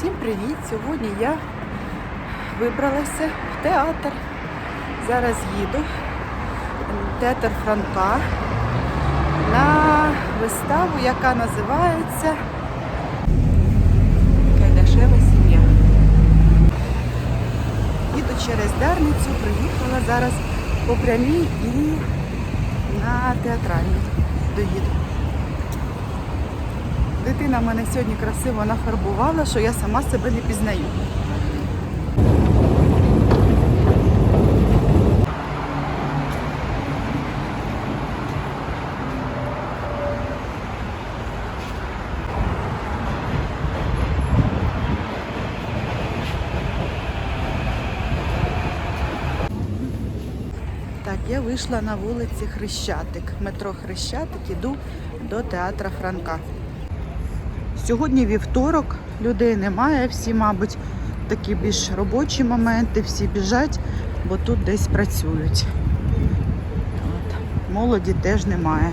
Всім привіт! Сьогодні я вибралася в театр. Зараз їду в театр Франка на виставу, яка називається Кайдашева сім'я. Їду через Дарницю, приїхала зараз по прямій і на театральній доїду. Дитина мене сьогодні красиво нафарбувала, що я сама себе не пізнаю. Я вийшла на вулиці Хрещатик, метро Хрещатик, іду до театра Франка. Сьогодні вівторок, людей немає, всі, мабуть, такі більш робочі моменти, всі біжать, бо тут десь працюють. От. Молоді теж немає.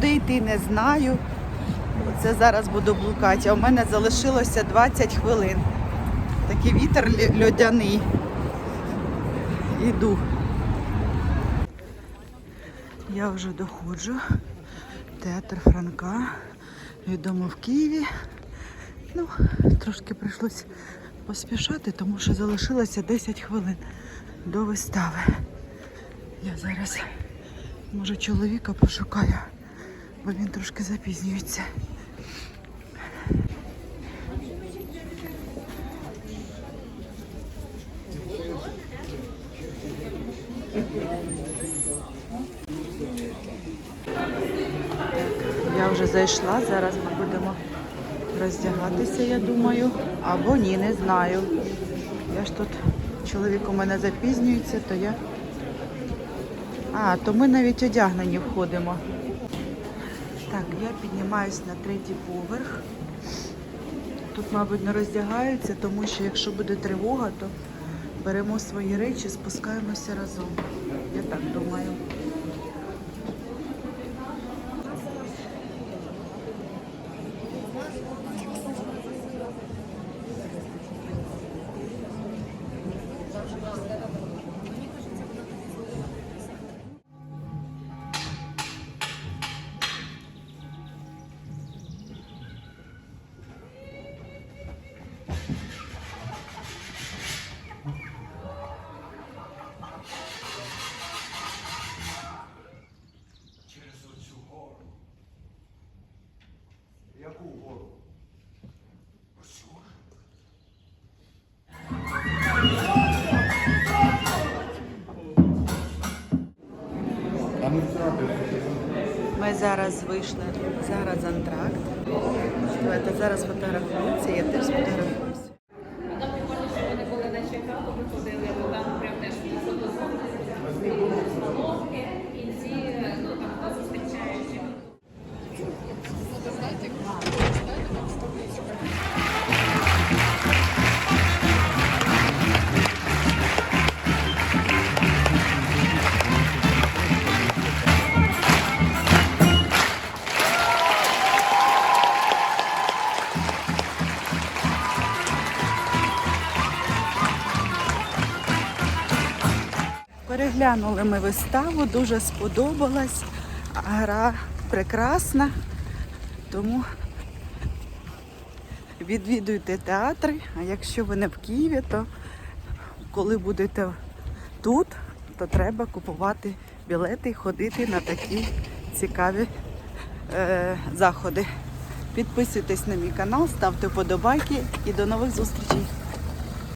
Куди йти не знаю. Це зараз буду блукати, а в мене залишилося 20 хвилин. Такий вітер льодяний. Іду. Я вже доходжу. Театр Франка. Відомо в Києві. Ну, трошки прийшлось поспішати, тому що залишилося 10 хвилин до вистави. Я зараз може чоловіка пошукаю, бо він трошки запізнюється. Я вже зайшла, зараз ми будемо роздягатися, я думаю. Або ні, не знаю. Я ж тут чоловік у мене запізнюється, то я. А, то ми навіть одягнені входимо. Так, я піднімаюсь на третій поверх. Тут, мабуть, не роздягаються, тому що якщо буде тривога, то беремо свої речі, спускаємося разом. Я так думаю. Яку гору? А ми зараз вийшли, зараз антракт. Зараз фотографуються, я теж сфотографуюся. Переглянули ми виставу, дуже сподобалась. Гра прекрасна. Тому відвідуйте театри. А якщо ви не в Києві, то коли будете тут, то треба купувати білети і ходити на такі цікаві е, заходи. Підписуйтесь на мій канал, ставте вподобайки і до нових зустрічей.